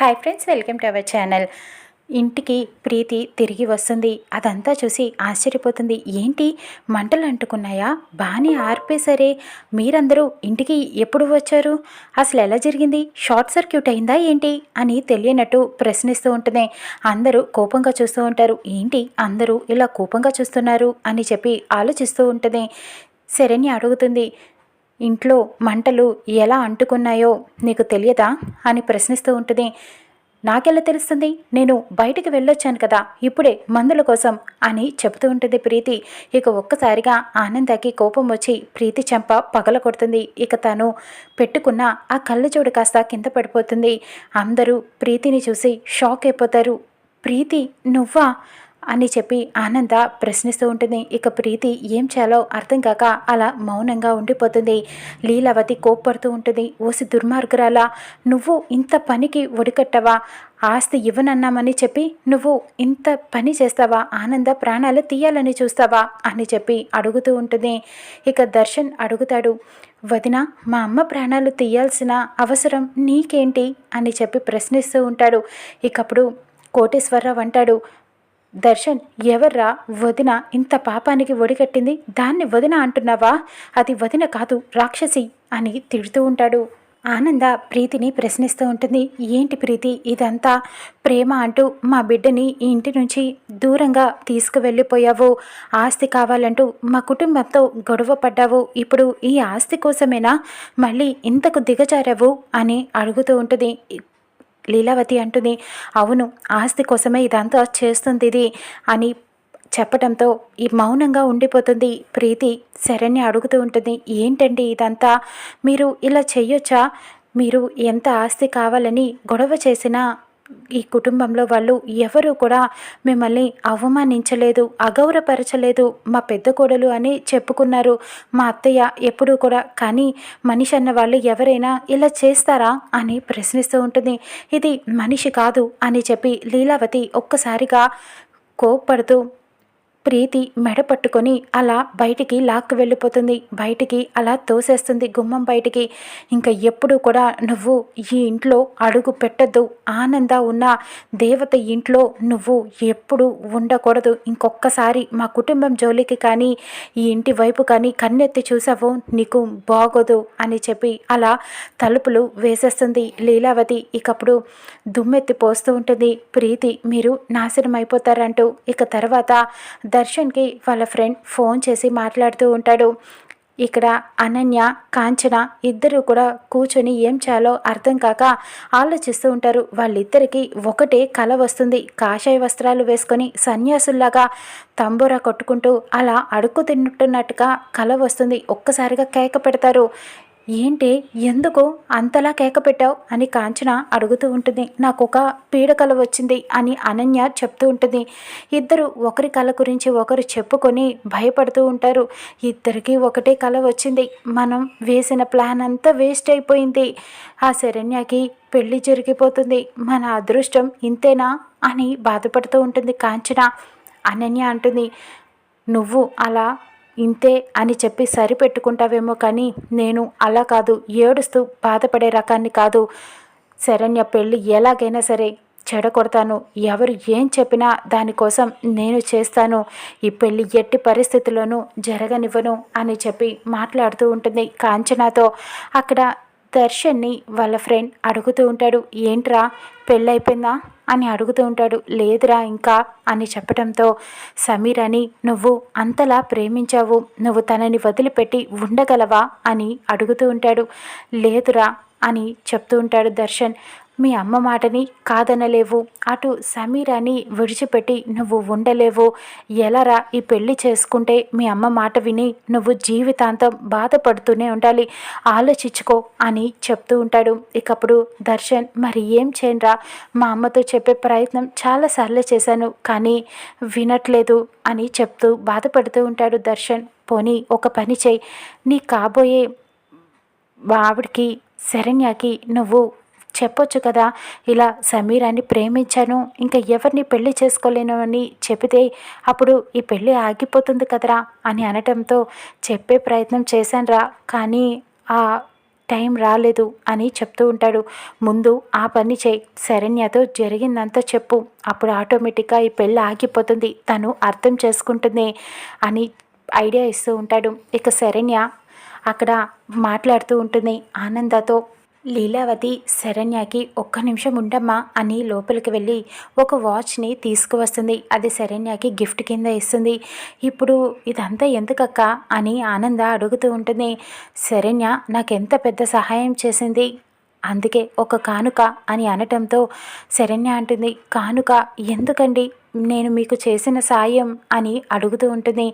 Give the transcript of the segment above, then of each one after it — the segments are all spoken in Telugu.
Hi friends welcome to our channel. ఇంటికి ప్రీతి తిరిగి వస్తుంది. అదంతా చూసి ఆశ్చర్యపోతుంది. ఏంటి? మంటలు అంటుకున్నాయా? బాగానే ఆర్పేసరే మీరందరూ ఇంటికి ఎప్పుడు వచ్చారు? అసలు ఎలా జరిగింది? షార్ట్ సర్క్యూట్ అయిందా ఏంటి? అని తెలియనట్టు ప్రశ్నిస్తూ ఉంటుంది అందరూ కోపంగా చూస్తూ ఉంటారు. ఏంటి? అందరూ ఇలా కోపంగా చూస్తున్నారు? అని చెప్పి ఆలోచిస్తూ ఉంటుంది శరణ్య అడుగుతుంది. ఇంట్లో మంటలు ఎలా అంటుకున్నాయో నీకు తెలియదా? అని ప్రశ్నిస్తూ ఉంటుంది. నాకెలా తెలుస్తుంది? నేను బయటికి వెళ్ళొచ్చాను కదా ఇప్పుడే మందుల కోసం అని చెబుతూ ఉంటుంది ప్రీతి. ఇక ఒక్కసారిగా ఆనందకి కోపం వచ్చి ప్రీతి చెంప పగల కొడుతుంది. ఇక తను పెట్టుకున్న ఆ కళ్ళజోడు కాస్త కింద పడిపోతుంది. అందరూ ప్రీతిని చూసి షాక్ అయిపోతారు. ప్రీతి నువ్వా? అని చెప్పి ఆనంద ప్రశ్నిస్తూ ఉంటుంది. ఇక ప్రీతి ఏం చేయాలో అర్థం కాక అలా మౌనంగా ఉండిపోతుంది. లీలావతి కోప్పడుతూ ఉంటుంది. ఓసి దుర్మార్గురాలా నువ్వు ఇంత పనికి ఒడికట్టవా? ఆస్తి ఇవ్వనన్నామని చెప్పి నువ్వు ఇంత పని చేస్తావా? ఆనంద ప్రాణాలు తీయాలని చూస్తావా? అని చెప్పి అడుగుతూ ఉంటుంది. ఇక దర్శన్ అడుగుతాడు వదిన మా అమ్మ ప్రాణాలు తీయాల్సిన అవసరం నీకేంటి? అని చెప్పి ప్రశ్నిస్తూ ఉంటాడు. ఇకప్పుడు కోటేశ్వరరావు అంటాడు దర్శన్ ఎవర్రా వదిన ఇంత పాపానికి ఒడిగట్టింది దాన్ని వదిన అంటున్నావా? అది వదిన కాదు రాక్షసి అని తిడుతూ ఉంటాడు. ఆనంద ప్రీతిని ప్రశ్నిస్తూ ఉంటుంది. ఏంటి ప్రీతి? ఇదంతా ప్రేమ అంటూ మా బిడ్డని ఇంటి నుంచి దూరంగా తీసుకువెళ్ళిపోయావు. ఆస్తి కావాలంటూ మా కుటుంబంతో గొడవ పడ్డావు. ఇప్పుడు ఈ ఆస్తి కోసమేనా? మళ్ళీ ఇంతకు దిగజారావు? అని అడుగుతూ ఉంటుంది. లీలావతి అంటుంది అవును ఆస్తి కోసమే ఇదంతా చేస్తుంది ఇది అని చెప్పడంతో ఈ మౌనంగా ఉండిపోతుంది ప్రీతి. శరణ్య అడుగుతూ ఉంటుంది ఏంటండి ఇదంతా? మీరు ఇలా చెయ్యొచ్చా? మీరు ఎంత ఆస్తి కావాలని గొడవ చేసినా ఈ కుటుంబంలో వాళ్ళు ఎవరు కూడా మిమ్మల్ని అవమానించలేదు అగౌరవపరచలేదు. మా పెద్ద కోడలు అని చెప్పుకున్నారు. మా అత్తయ్య ఎప్పుడూ కూడా కానీ మనిషి అన్న వాళ్ళు ఎవరైనా ఇలా చేస్తారా? అని ప్రశ్నిస్తూ ఉంటుంది. ఇది మనిషి కాదు అని చెప్పి లీలావతి ఒక్కసారిగా కోప్పడుతూ ప్రీతి మెడ పట్టుకొని అలా బయటికి లాక్కు వెళ్ళిపోతుంది. బయటికి అలా తోసేస్తుంది గుమ్మం బయటికి. ఇంకా ఎప్పుడు కూడా నువ్వు ఈ ఇంట్లో అడుగు పెట్టద్దు. ఆనంద ఉన్న దేవత ఇంట్లో నువ్వు ఎప్పుడు ఉండకూడదు. ఇంకొక్కసారి మా కుటుంబం జోలికి కానీ ఈ ఇంటి వైపు కానీ కన్నెత్తి చూసావు నీకు బాగోదు అని చెప్పి అలా తలుపులు వేసేస్తుంది లీలావతి. ఇకప్పుడు దుమ్మెత్తి పోస్తూ ఉంటుంది. ప్రీతి మీరు నాశనం అయిపోతారంటూ ఇక తర్వాత దర్శన్కి వాళ్ళ ఫ్రెండ్ ఫోన్ చేసి మాట్లాడుతూ ఉంటాడు. ఇక్కడ అనన్య కాంచన ఇద్దరు కూడా కూర్చొని ఏం చేయాలో అర్థం కాక ఆలోచిస్తూ ఉంటారు. వాళ్ళిద్దరికీ ఒకటే కళ వస్తుంది. కాషాయ వస్త్రాలు వేసుకొని సన్యాసుల్లాగా తంబూరా కొట్టుకుంటూ అలా అడుక్కు తింటున్నట్టుగా కళ వస్తుంది. ఒక్కసారిగా కేక పెడతారు. ఏంటి ఎందుకు అంతలా కేక పెట్టావు అని కాంచన అడుగుతూ ఉంటుంది. నాకు ఒక పీడకల వచ్చింది అని అనన్య చెప్తూ ఉంటుంది. ఇద్దరు ఒకరి కళ గురించి ఒకరు చెప్పుకొని భయపడుతూ ఉంటారు. ఇద్దరికి ఒకటే కళ వచ్చింది. మనం వేసిన ప్లాన్ అంతా వేస్ట్ అయిపోయింది. ఆ శరణ్యకి పెళ్ళి జరిగిపోతుంది. మన అదృష్టం ఇంతేనా అని బాధపడుతూ ఉంటుంది కాంచన. అనన్య అంటుంది నువ్వు అలా ఇంతే అని చెప్పి సరిపెట్టుకుంటావేమో కానీ నేను అలా కాదు. ఏడుస్తూ బాధపడే రకాన్ని కాదు. శరణ్య పెళ్ళి ఎలాగైనా సరే చెడగొడతాను. ఎవరు ఏం చెప్పినా దానికోసం నేను చేస్తాను. ఈ పెళ్ళి ఎట్టి పరిస్థితుల్లోనూ జరగనివ్వను అని చెప్పి మాట్లాడుతూ ఉంటుంది కాంచనాతో. అక్కడ దర్శన్ని వాళ్ళ ఫ్రెండ్ అడుగుతూ ఉంటాడు ఏంట్రా పెళ్ళైపోయిందా అని అడుగుతూ ఉంటాడు లేదురా ఇంకా అని చెప్పడంతో సమీర్ అని నువ్వు అంతలా ప్రేమించావు నువ్వు తనని వదిలిపెట్టి ఉండగలవా? అని అడుగుతూ ఉంటాడు లేదురా అని చెప్తూ ఉంటాడు దర్శన్ మీ అమ్మ మాటని కాదనలేవు. అటు సమీరాని విడిచిపెట్టి నువ్వు ఉండలేవు. ఎలారా ఈ పెళ్ళి చేసుకుంటే మీ అమ్మ మాట విని నువ్వు జీవితాంతం బాధపడుతూనే ఉండాలి. ఆలోచించుకో అని చెప్తూ ఉంటాడు. ఇకప్పుడు దర్శన్ మరి ఏం చేయనరా మా అమ్మతో చెప్పే ప్రయత్నం చాలాసార్లు చేశాను కానీ వినట్లేదు అని చెప్తూ బాధపడుతూ ఉంటాడు దర్శన్. పోనీ ఒక పని చేయి. నీ కాబోయే ఆవిడికి శరణ్యకి నువ్వు చెప్పొచ్చు కదా. ఇలా సమీరాన్ని ప్రేమించాను. ఇంకా ఎవరిని పెళ్ళి చేసుకోలేను అని చెబితే అప్పుడు ఈ పెళ్ళి ఆగిపోతుంది కదరా అని అనటంతో చెప్పే ప్రయత్నం చేశానురా. కానీ ఆ టైం రాలేదు అని చెప్తూ ఉంటాడు. ముందు ఆ పని చేయి. శరణ్యతో జరిగిందంతా చెప్పు. అప్పుడు ఆటోమేటిక్గా ఈ పెళ్ళి ఆగిపోతుంది. తను అర్థం చేసుకుంటుంది అని ఐడియా ఇస్తూ ఉంటాడు. ఇక శరణ్య అక్కడ మాట్లాడుతూ ఉంటుంది ఆనందతో. లీలావతి శరణ్యకి ఒక్క నిమిషం ఉండమ్మా అని లోపలికి వెళ్ళి ఒక వాచ్ని తీసుకువస్తుంది. అది శరణ్యకి గిఫ్ట్ కింద ఇస్తుంది. ఇప్పుడు ఇదంతా ఎందుకక్క? అని ఆనంద అడుగుతూ ఉంటుంది. శరణ్య నాకెంత పెద్ద సహాయం చేసింది? అందుకే ఒక కానుక అని అనటంతో శరణ్య అంటుంది కానుక ఎందుకండి? నేను మీకు చేసిన సాయం అని అడుగుతూ ఉంటుంది.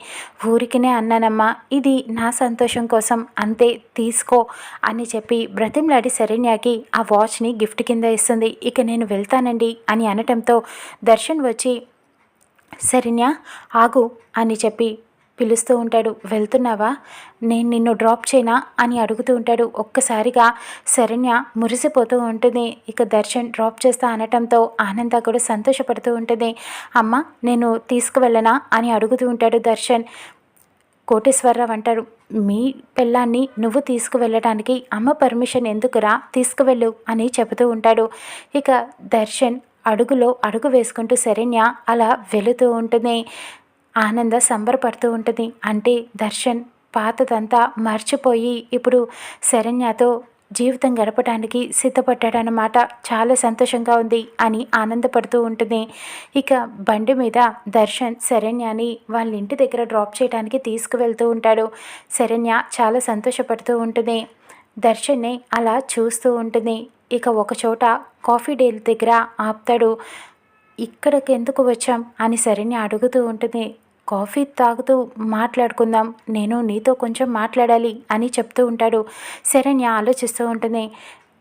ఊరికినే అన్నానమ్మా ఇది నా సంతోషం కోసం అంతే తీసుకో అని చెప్పి బ్రతిమ్లాడి శరణ్యకి ఆ వాచ్ని గిఫ్ట్ కింద ఇస్తుంది. ఇక నేను వెళ్తానండి అని అనటంతో దర్శన్ వచ్చి శరణ్య ఆగు అని చెప్పి పిలుస్తూ ఉంటాడు వెళ్తున్నావా? నేను నిన్ను డ్రాప్ చేయనా? అని అడుగుతూ ఉంటాడు. ఒక్కసారిగా శరణ్య మురిసిపోతూ ఉంటుంది. ఇక దర్శన్ డ్రాప్ చేస్తా అనటంతో ఆనంద కూడా సంతోషపడుతూ ఉంటుంది. అమ్మ నేను తీసుకువెళ్ళనా? అని అడుగుతూ ఉంటాడు దర్శన్. కోటేశ్వరరావు అంటారు మీ పిల్లాన్ని నువ్వు తీసుకువెళ్ళడానికి అమ్మ పర్మిషన్ ఎందుకురా? తీసుకువెళ్ళు అని చెబుతూ ఉంటాడు. ఇక దర్శన్ అడుగులో అడుగు వేసుకుంటూ శరణ్య అలా వెళుతూ ఉంటుంది. ఆనంద సంబరపడుతూ ఉంటుంది. అంటే దర్శన్ పాతదంతా మర్చిపోయి ఇప్పుడు శరణ్యతో జీవితం గడపడానికి సిద్ధపడ్డాడనమాట చాలా సంతోషంగా ఉంది అని ఆనందపడుతూ ఉంటుంది. ఇక బండి మీద దర్శన్ శరణ్యాని వాళ్ళ ఇంటి దగ్గర డ్రాప్ చేయడానికి తీసుకువెళ్తూ ఉంటాడు. శరణ్య చాలా సంతోషపడుతూ ఉంటుంది. దర్శన్ని అలా చూస్తూ ఉంటుంది. ఇక ఒకచోట కాఫీ డేల్ దగ్గర ఆపుతాడు. ఇక్కడికి ఎందుకు వచ్చాం? అని శరణ్య అడుగుతూ ఉంటుంది. కాఫీ తాగుతూ మాట్లాడుకుందాం నేను నీతో కొంచెం మాట్లాడాలి అని చెప్తూ ఉంటాడు. శరణ్య ఆలోచిస్తూ ఉంటుంది.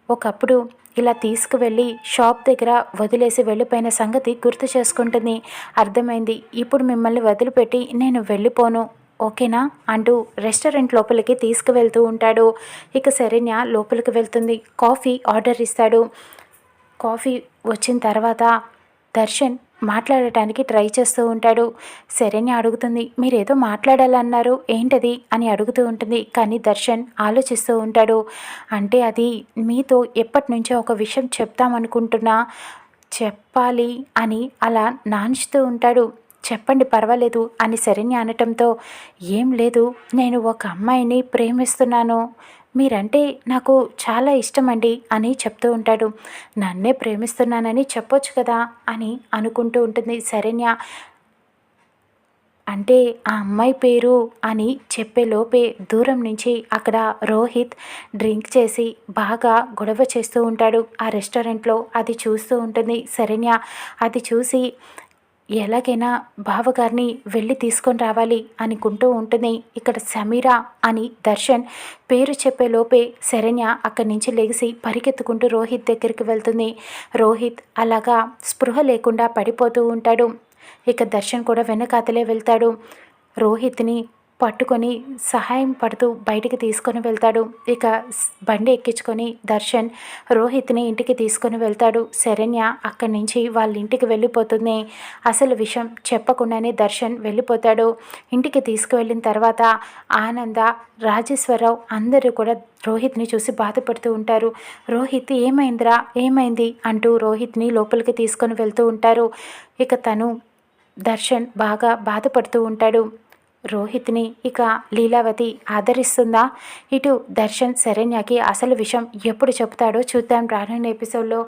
ఒకప్పుడు ఇలా తీసుకువెళ్ళి షాప్ దగ్గర వదిలేసి వెళ్ళిపోయిన సంగతి గుర్తు చేసుకుంటుంది. అర్థమైంది. ఇప్పుడు మిమ్మల్ని వదిలిపెట్టి నేను వెళ్ళిపోను. ఓకేనా? అంటూ రెస్టారెంట్ లోపలికి తీసుకువెళ్తూ ఉంటాడు. ఇక శరణ్య లోపలికి వెళ్తుంది. కాఫీ ఆర్డర్ ఇస్తాడు. కాఫీ వచ్చిన తర్వాత దర్శన్ మాట్లాడటానికి ట్రై చేస్తూ ఉంటాడు. శరణ్య అడుగుతుంది మీరేదో మాట్లాడాలన్నారు ఏంటది? అని అడుగుతూ ఉంటుంది. కానీ దర్శన్ ఆలోచిస్తూ ఉంటాడు. అంటే అది మీతో ఎప్పటి నుంచో ఒక విషయం చెప్తామనుకుంటున్నా చెప్పాలి అని అలా నాంచుతూ ఉంటాడు. చెప్పండి పర్వాలేదు అని శరణ్య అనటంతో ఏం లేదు నేను ఒక అమ్మాయిని ప్రేమిస్తున్నాను మీరంటే నాకు చాలా ఇష్టమండి అని చెప్తూ ఉంటాడు. నన్నే ప్రేమిస్తున్నానని చెప్పొచ్చు కదా అని అనుకుంటూ ఉంటుంది శరణ్య. అంటే ఆ అమ్మాయి పేరు అని చెప్పే లోపే దూరం నుంచి అక్కడ రోహిత్ డ్రింక్ చేసి బాగా గొడవ చేస్తూ ఉంటాడు. ఆ రెస్టారెంట్లో అది చూస్తూ ఉంటుంది శరణ్య. అది చూసి ఎలాగైనా బావగారిని వెళ్ళి తీసుకొని రావాలి అనుకుంటూ ఉంటుంది ఇక్కడ సమీరా అని దర్శన్. పేరు చెప్పే లోపే శరణ్య అక్కడి నుంచి లెగిసి పరిగెత్తుకుంటూ రోహిత్ దగ్గరికి వెళ్తుంది. రోహిత్ అలాగా స్పృహ లేకుండా పడిపోతూ ఉంటాడు. ఇక దర్శన్ కూడా వెనకాతలే వెళ్తాడు. రోహిత్ని పట్టుకొని సహాయం పడుతూ బయటికి తీసుకొని వెళ్తాడు. ఇక బండి ఎక్కించుకొని దర్శన్ రోహిత్ని ఇంటికి తీసుకొని వెళ్తాడు. శరణ్య అక్కడి నుంచి వాళ్ళ ఇంటికి వెళ్ళిపోతుంది. అసలు విషయం చెప్పకుండానే దర్శన్ వెళ్ళిపోతాడు. ఇంటికి తీసుకువెళ్ళిన తర్వాత ఆనంద రాజేశ్వరరావు అందరూ కూడా రోహిత్ని చూసి బాధపడుతూ ఉంటారు. రోహిత్ ఏమైందిరా? ఏమైంది? అంటూ రోహిత్ని లోపలికి తీసుకొని వెళ్తూ ఉంటారు. ఇక తను దర్శన్ బాగా బాధపడుతూ ఉంటాడు. రోహిత్ని ఇక లీలావతి ఆదరిస్తుందా? ఇటు దర్శన్ శరణ్యకి అసలు విషయం ఎప్పుడు చెప్తాడో చూద్దాం. రానున్న ఎపిసోడ్లో